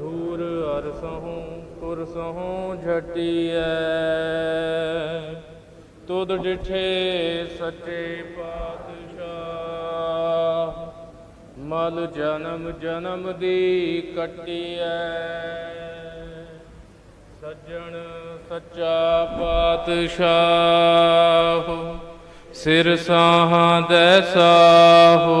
ਨੂਰ ਅਰਸਹੋਂ ਪੁਰਸਹੋਂ ਝਟੀਐ ਤੁਧ ਡਿਠੇ ਸੱਚੇ ਪਾਤਸ਼ਾਹ, ਮਲ ਜਨਮ ਜਨਮ ਦੀ ਕੱਟੀਐ। ਸੱਜਣ ਸੱਚਾ ਪਾਤਸ਼ਾਹ, ਸਿਰ ਸਾਹਾਂ ਦੇ ਸਾਹੋ।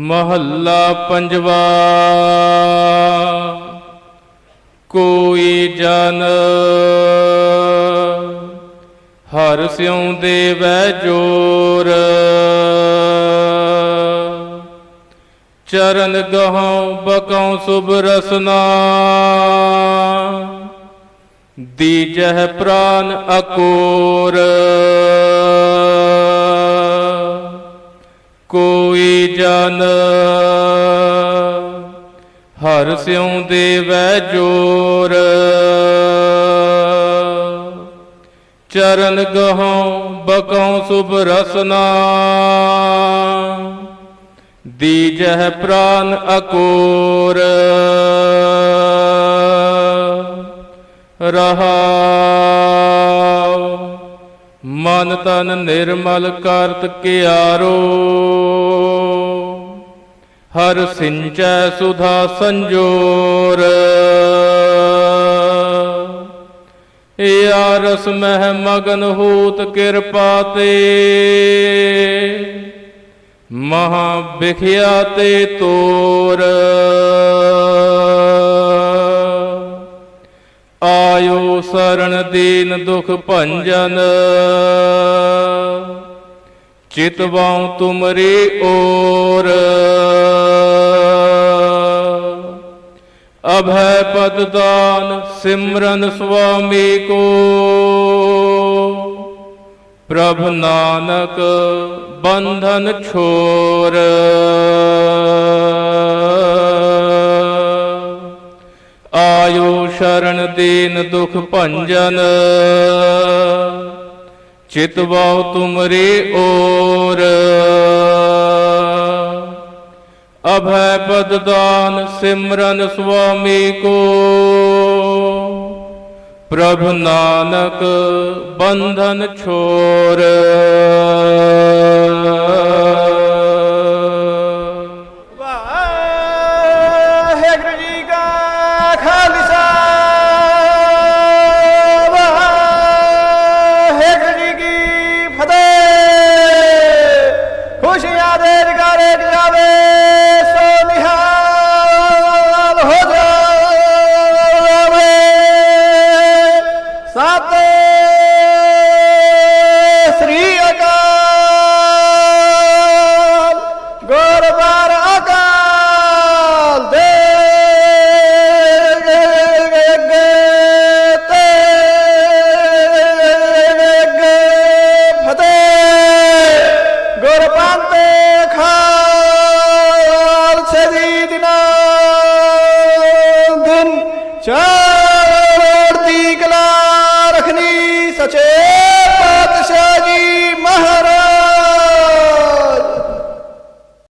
ਮਹੱਲਾ ਪੰਜਵਾ। ਕੋਈ ਜਨ ਹਰ ਸਿਉ ਦੇਵੈ ਜੋਰ। ਚਰਨ ਗਹਉ ਬਕਉ ਸੁਭ ਰਸਨਾ। ਦੀਜਹਿ ਪ੍ਰਾਨ ਅਕੋਰ। ਕੋਈ ਜਨ। ਹਰ ਸਿਉ ਦੇਵੈ ਜੋਰ। ਚਰਨ ਗਹਉ ਬਕਉ ਸੁਭ ਰਸਨਾ। ਦੀਜਹਿ ਪ੍ਰਾਨ ਅਕੋਰ। ਰਹਾਉ, ਮਨ ਤਨ ਨਿਰਮਲ ਕਰਤ ਕਿਆਰੋ। ਹਰ ਸਿੰਚੈ ਸੁਧਾ ਸੰਜੋਰ। ਇਆ ਰਸ ਮਹਿ ਮਗਨ ਹੋਤ ਕਿਰਪਾ ਤੇ। ਮਹਾ ਬਿਖਿਆ ਤੇ ਤੋਰ। ਆਇਓ ਸਰਣ ਦੀਨ ਦੁਖ ਭੰਜਨ। ਚਿਤਵਾਉ ਤੁਮਰੀ ਓਰ ਅਭੈ ਪਦ ਦਾਨ ਸਿਮਰਨ ਸੁਆਮੀ ਕੋ ਪ੍ਰਭ ਨਾਨਕ ਬੰਧਨ ਛੋਰ ਆਇਓ ਸ਼ਰਨ ਦੀਨ ਦੁਖ ਭੰਜਨ ਚਿਤਵਾਉ ਤੁਮਰੀ ਓਰ ਅਭੈ ਪਦ ਦਾਨ ਸਿਮਰਨ ਸੁਆਮੀ ਕੋ। ਪ੍ਰਭ ਨਾਨਕ ਬੰਧਨ ਛੋੜ